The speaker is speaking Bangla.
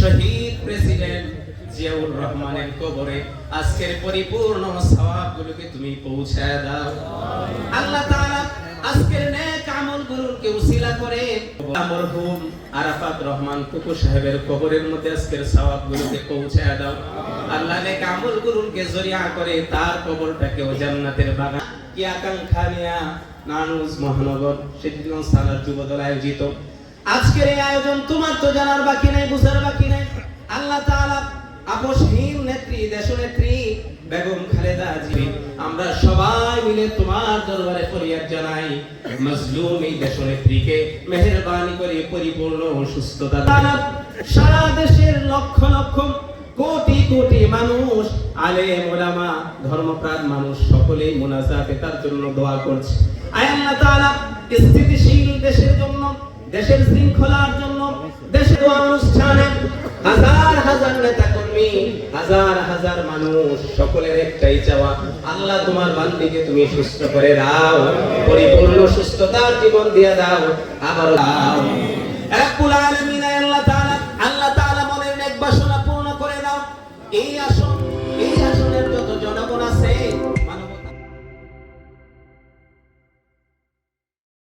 শহীদ প্রেসিডেন্ট জিয়াউর রহমানের কবরে আজকের পরিপূর্ণ তুমি পৌঁছায় দাও। আল্লাহ আজকের নেক আমলগুলোকে উসিলা করে মরহুম আরাফাত রহমান কুকু সাহেবের কবরের মধ্যে আজকের পৌঁছায় দাও। আল্লাহ নেক জরিয়া করে তার জান্নাতের বাগান কি আকাঙ্ক্ষা নিয়া নানুজ মহানগর থানার যুবদল আয়োজিত। আজকের এই আয়োজন তোমার তো জানার বাকি নাই, বুঝার বাকি নাই। আল্লাহ তাআলা আপসহীন নেত্রী, দেশনেত্রী, বেগম খালেদা জি আমরা সবাই মিলে তোমার দরবারে ফরিয়াদ জানাই। মজলুম এই দেশনেত্রীকে মেহেরবানি করে পরিপূর্ণ সুস্থতা দান সারা দেশের লক্ষ লক্ষ, কোটি কোটি মানুষ, আলেম, ওলামা, ধর্মপ্রাণ মানুষ সকলেই মুনাজাতে তার জন্য দোয়া করছে। আয় আল্লাহ তাআলা জন্য দেশের শৃঙ্খলার জন্য, দেশের অনুষ্ঠানে হাজার হাজার নেতা কর্মী হাজার হাজার মানুষ, সকলের একটাই চাওয়া, আল্লাহ তোমার বান্দিকে তুমি সুস্থ করে দাও, পরিপূর্ণ সুস্থতার জীবন দিয়ে দাও, আবার দাও। রব্বুল আলামিন আল্লাহ তাআলা আল্লাহ তাআলা মনের নেক বাসনা পূর্ণ করে দাও। এই আসন